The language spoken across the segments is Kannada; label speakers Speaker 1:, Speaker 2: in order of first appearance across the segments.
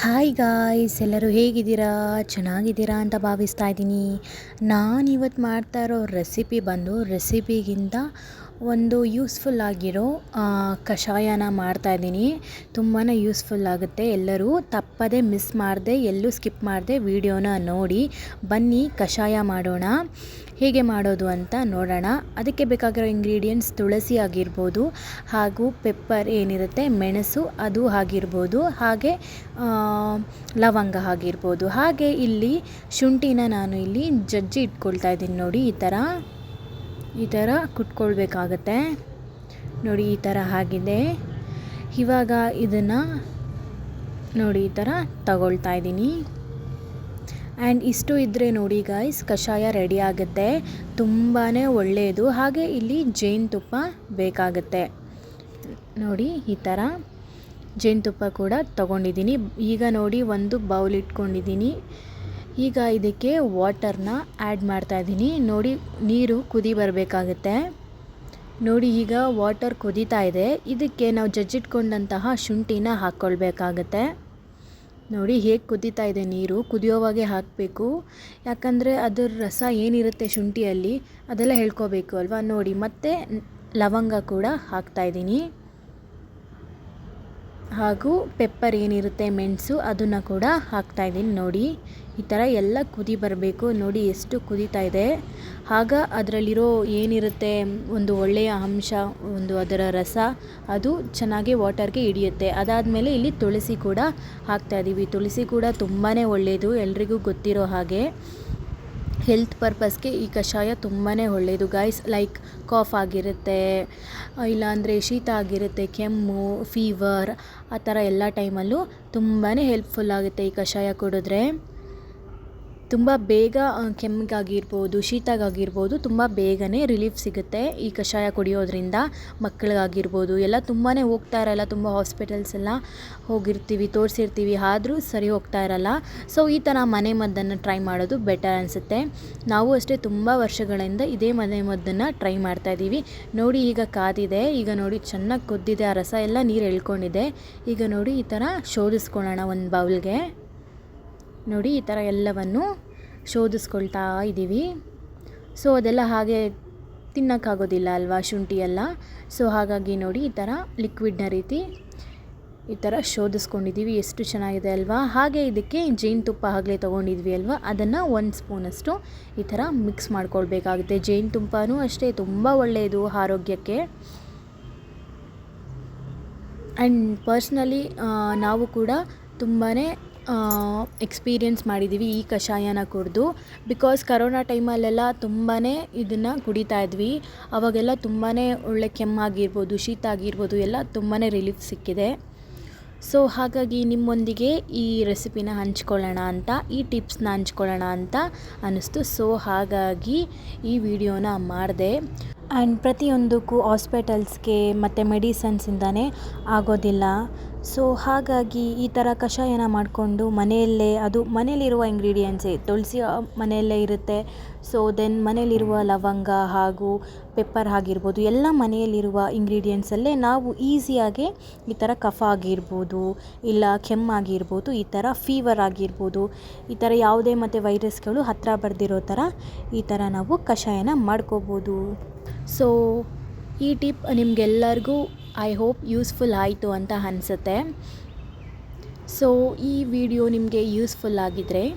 Speaker 1: ಹಾಯ್ ಗಾಯ್ಸ್ ಎಲ್ಲರೂ ಹೇಗಿದ್ದೀರಾ? ಚೆನ್ನಾಗಿದ್ದೀರಾ ಅಂತ ಭಾವಿಸ್ತಾ ಇದ್ದೀನಿ. ನಾನು ಇವತ್ತು ಮಾಡ್ತಾ ಇರೋ ರೆಸಿಪಿ ಬಂದು ರೆಸಿಪಿಗಿಂತ ಒಂದು ಯೂಸ್ಫುಲ್ ಆಗಿರೋ ಕಷಾಯನ ಮಾಡ್ತಾ ಇದ್ದೀನಿ. ತುಂಬಾ ಯೂಸ್ಫುಲ್ ಆಗುತ್ತೆ ಎಲ್ಲರೂ. ತಪ್ಪದೇ ಮಿಸ್ ಮಾಡದೆ, ಎಲ್ಲೂ ಸ್ಕಿಪ್ ಮಾಡದೆ ವಿಡಿಯೋನ ನೋಡಿ. ಬನ್ನಿ, ಕಷಾಯ ಮಾಡೋಣ. ಹೇಗೆ ಮಾಡೋದು ಅಂತ ನೋಡೋಣ. ಅದಕ್ಕೆ ಬೇಕಾಗಿರೋ ಇಂಗ್ರೀಡಿಯೆಂಟ್ಸ್ ತುಳಸಿ ಆಗಿರ್ಬೋದು, ಹಾಗೂ ಪೆಪ್ಪರ್ ಏನಿರುತ್ತೆ, ಮೆಣಸು ಅದು ಆಗಿರ್ಬೋದು, ಹಾಗೆ ಲವಂಗ ಆಗಿರ್ಬೋದು. ಹಾಗೆ ಇಲ್ಲಿ ಶುಂಠಿನ ನಾನು ಇಲ್ಲಿ ಜಜ್ಜಿ ಇಟ್ಕೊಳ್ತಾ ಇದ್ದೀನಿ ನೋಡಿ ಈ ಥರ. ಈ ಥರ ಕುಟ್ಕೊಳ್ಬೇಕಾಗತ್ತೆ. ನೋಡಿ, ಈ ಥರ ಆಗಿದೆ. ಇವಾಗ ಇದನ್ನು ನೋಡಿ, ಈ ಥರ ತಗೊಳ್ತಾ ಇದ್ದೀನಿ. ಆ್ಯಂಡ್ ಇಷ್ಟು ಇದ್ದರೆ ನೋಡಿ ಗಾಯ್ಸ್ ಕಷಾಯ ರೆಡಿ ಆಗುತ್ತೆ. ತುಂಬಾ ಒಳ್ಳೆಯದು ಹಾಗೆ ಇಲ್ಲಿ ಜೇನುತುಪ್ಪ ಬೇಕಾಗುತ್ತೆ. ನೋಡಿ, ಈ ಥರ ಜೇನುತುಪ್ಪ ಕೂಡ ತಗೊಂಡಿದ್ದೀನಿ. ಈಗ ನೋಡಿ, ಒಂದು ಬೌಲ್ ಇಟ್ಕೊಂಡಿದ್ದೀನಿ. ಈಗ ಇದಕ್ಕೆ ವಾಟರ್ನ ಆ್ಯಡ್ ಮಾಡ್ತಾ ಇದ್ದೀನಿ. ನೋಡಿ, ನೀರು ಕುದಿ ಬರಬೇಕಾಗುತ್ತೆ. ನೋಡಿ, ಈಗ ವಾಟರ್ ಕುದೀತಾ ಇದೆ. ಇದಕ್ಕೆ ನಾವು ಜಜ್ಜಿಟ್ಕೊಂಡಂತಹ ಶುಂಠಿನ ಹಾಕ್ಕೊಳ್ಬೇಕಾಗತ್ತೆ. ನೋಡಿ, ಹೇಗೆ ಕುದೀತಾ ಇದೆ ನೀರು. ಕುದಿಯೋವಾಗೆ ಹಾಕಬೇಕು. ಯಾಕಂದರೆ ಅದರ ರಸ ಏನಿರುತ್ತೆ ಶುಂಠಿಯಲ್ಲಿ ಅದೆಲ್ಲ ಹೇಳ್ಕೋಬೇಕು ಅಲ್ವಾ? ನೋಡಿ, ಮತ್ತೆ ಲವಂಗ ಕೂಡ ಹಾಕ್ತಾಯಿದ್ದೀನಿ ಹಾಗೂ ಪೆಪ್ಪರ್ ಏನಿರುತ್ತೆ, ಮೆಣಸು ಅದನ್ನು ಕೂಡ ಹಾಕ್ತಾಯಿದ್ದೀನಿ ನೋಡಿ. ಈ ಥರ ಎಲ್ಲ ಕುದಿ ಬರಬೇಕು ನೋಡಿ ಎಷ್ಟು ಕುದೀತಾ ಇದೆ. ಆಗ ಅದರಲ್ಲಿರೋ ಏನಿರುತ್ತೆ, ಒಂದು ಒಳ್ಳೆಯ ಅಂಶ, ಒಂದು ಅದರ ರಸ, ಅದು ಚೆನ್ನಾಗಿ ವಾಟರ್ಗೆ ಹಿಡಿಯುತ್ತೆ. ಅದಾದಮೇಲೆ ಇಲ್ಲಿ ತುಳಸಿ ಕೂಡ ಹಾಕ್ತಾ ಇದ್ದೀವಿ ತುಳಸಿ ಕೂಡ ತುಂಬಾ ಒಳ್ಳೆಯದು ಎಲ್ರಿಗೂ ಗೊತ್ತಿರೋ ಹಾಗೆ. ಹೆಲ್ತ್ ಪರ್ಪಸ್ಗೆ ಈ ಕಷಾಯ ತುಂಬಾ ಒಳ್ಳೆಯದು ಗಾಯ್ಸ್ ಲೈಕ್ ಕಾಫ್ ಆಗಿರುತ್ತೆ, ಇಲ್ಲಾಂದರೆ ಶೀತ ಆಗಿರುತ್ತೆ, ಕೆಮ್ಮು ಫೀವರ್ ಆ ಥರ ಎಲ್ಲ ಟೈಮಲ್ಲೂ ತುಂಬಾ ಹೆಲ್ಪ್ಫುಲ್ ಆಗುತ್ತೆ ಈ ಕಷಾಯ ಕುಡಿದ್ರೆ. ತುಂಬ ಬೇಗ ಕೆಮ್ಮಿಗಾಗಿರ್ಬೋದು, ಶೀತಗಾಗಿರ್ಬೋದು ತುಂಬ ಬೇಗನೆ ರಿಲೀಫ್ ಸಿಗುತ್ತೆ ಈ ಕಷಾಯ ಕುಡಿಯೋದ್ರಿಂದ. ಮಕ್ಕಳಿಗಾಗಿರ್ಬೋದು, ಎಲ್ಲ ತುಂಬಾ ಹೋಗ್ತಾ ಇರಲ್ಲ, ತುಂಬ ಹಾಸ್ಪಿಟಲ್ಸ್ ಎಲ್ಲ ಹೋಗಿರ್ತೀವಿ, ತೋರಿಸಿರ್ತೀವಿ, ಆದರೂ ಸರಿ ಹೋಗ್ತಾ ಇರಲ್ಲ. ಸೊ ಈ ಥರ ಮನೆ ಮದ್ದನ್ನು ಟ್ರೈ ಮಾಡೋದು ಬೆಟರ್ ಅನಿಸುತ್ತೆ. ನಾವು ಅಷ್ಟೇ ತುಂಬ ವರ್ಷಗಳಿಂದ ಇದೇ ಮನೆ ಮದ್ದನ್ನು ಟ್ರೈ ಮಾಡ್ತಾ ಇದ್ದೀವಿ. ನೋಡಿ, ಈಗ ಕಾದಿದೆ, ಈಗ ನೋಡಿ ಚೆನ್ನಾಗಿ ಕುದ್ದಿದೆ, ಆ ರಸ ಎಲ್ಲ ನೀರು ಎಳ್ಕೊಂಡಿದೆ. ಈಗ ನೋಡಿ ಈ ಥರ ಶೋಧಿಸ್ಕೊಳ್ಳೋಣ ಒಂದು ಬೌಲ್ಗೆ. ನೋಡಿ ಈ ಥರ ಎಲ್ಲವನ್ನು ಶೋಧಿಸ್ಕೊಳ್ತಾ ಇದ್ದೀವಿ. ಸೊ ಅದೆಲ್ಲ ಹಾಗೆ ತಿನ್ನೋಕ್ಕಾಗೋದಿಲ್ಲ ಅಲ್ವಾ ಶುಂಠಿ ಎಲ್ಲ? ಸೊ ಹಾಗಾಗಿ ನೋಡಿ ಈ ಥರ ಲಿಕ್ವಿಡ್ನ ರೀತಿ ಈ ಥರ ಶೋಧಿಸ್ಕೊಂಡಿದ್ದೀವಿ. ಎಷ್ಟು ಚೆನ್ನಾಗಿದೆ ಅಲ್ವಾ? ಹಾಗೆ ಇದಕ್ಕೆ ಜೇನುತುಪ್ಪ ಆಗಲೇ ತೊಗೊಂಡಿದ್ವಿ ಅಲ್ವಾ? ಅದನ್ನು ಒಂದು ಸ್ಪೂನಷ್ಟು ಈ ಥರ ಮಿಕ್ಸ್ ಮಾಡ್ಕೊಳ್ಬೇಕಾಗುತ್ತೆ. ಜೇನುತುಪ್ಪನೂ ಅಷ್ಟೇ, ತುಂಬ ಒಳ್ಳೆಯದು ಆರೋಗ್ಯಕ್ಕೆ. ಆ್ಯಂಡ್ ಪರ್ಸ್ನಲಿ ನಾವು ಕೂಡ ತುಂಬಾ ಎಕ್ಸ್ಪೀರಿಯನ್ಸ್ ಮಾಡಿದ್ದೀವಿ ಈ ಕಷಾಯನ ಕುಡಿದು. ಬಿಕಾಸ್ ಕರೋನಾ ಟೈಮಲ್ಲೆಲ್ಲ ತುಂಬಾ ಇದನ್ನು ಕುಡಿತಾ ಇದ್ವಿ. ಅವಾಗೆಲ್ಲ ತುಂಬಾ ಒಳ್ಳೆ ಕೆಮ್ಮಾಗಿರ್ಬೋದು ಶೀತ ಆಗಿರ್ಬೋದು ಎಲ್ಲ ತುಂಬಾ ರಿಲೀಫ್ ಸಿಕ್ಕಿದೆ. ಸೊ ಹಾಗಾಗಿ ನಿಮ್ಮೊಂದಿಗೆ ಈ ರೆಸಿಪಿನ ಹಂಚ್ಕೊಳ್ಳೋಣ ಅಂತ, ಈ ಟಿಪ್ಸ್ನ ಹಂಚ್ಕೊಳ್ಳೋಣ ಅಂತ ಅನ್ನಿಸ್ತು. ಸೊ ಹಾಗಾಗಿ ಈ ವಿಡಿಯೋನ ಮಾಡಿದೆ. ಆ್ಯಂಡ್ ಪ್ರತಿಯೊಂದಕ್ಕೂ ಹಾಸ್ಪಿಟಲ್ಸ್ಗೆ ಮತ್ತು ಮೆಡಿಸನ್ಸಿಂದನೇ ಆಗೋದಿಲ್ಲ. ಸೊ ಹಾಗಾಗಿ ಈ ಥರ ಕಷಾಯನ ಮಾಡಿಕೊಂಡು ಮನೆಯಲ್ಲೇ ಅದು ಮನೆಯಲ್ಲಿರುವ ಇಂಗ್ರೀಡಿಯೆಂಟ್ಸೇ ತುಳಸಿ ಮನೆಯಲ್ಲೇ ಇರುತ್ತೆ. ಸೊ ದೆನ್ ಮನೆಯಲ್ಲಿರುವ ಲವಂಗ ಹಾಗೂ ಪೆಪ್ಪರ್ ಆಗಿರ್ಬೋದು ಎಲ್ಲ ಮನೆಯಲ್ಲಿರುವ ಇಂಗ್ರೀಡಿಯೆಂಟ್ಸಲ್ಲೇ ನಾವು ಈಸಿಯಾಗಿ ಈ ಥರ ಕಫ ಆಗಿರ್ಬೋದು ಇಲ್ಲ ಕೆಮ್ಮಾಗಿರ್ಬೋದು ಈ ಥರ ಫೀವರ್ ಆಗಿರ್ಬೋದು ಈ ಥರ ಯಾವುದೇ ಮತ್ತು ವೈರಸ್ಗಳು ಹತ್ತಿರ ಬರ್ದಿರೋ ಥರ ಈ ಥರ ನಾವು ಕಷಾಯನ ಮಾಡ್ಕೋಬೋದು. ಸೊ ಈ ಟಿಪ್ ನಿಮಗೆಲ್ಲರಿಗೂ ಐ ಹೋಪ್ ಯೂಸ್ಫುಲ್ ಆಯಿತು ಅಂತ ಅನಿಸುತ್ತೆ. ಸೊ, ಈ ವಿಡಿಯೋ ನಿಮಗೆ ಯೂಸ್ಫುಲ್ ಆಗಿದ್ದರೆ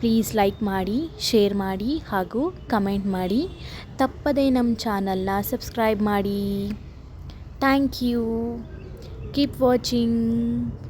Speaker 1: ಪ್ಲೀಸ್ ಲೈಕ್ ಮಾಡಿ, ಶೇರ್ ಮಾಡಿ ಹಾಗೂ ಕಮೆಂಟ್ ಮಾಡಿ. ತಪ್ಪದೇ ನಮ್ಮ ಚಾನಲ್ನ ಸಬ್ಸ್ಕ್ರೈಬ್ ಮಾಡಿ. Thank you. Keep watching.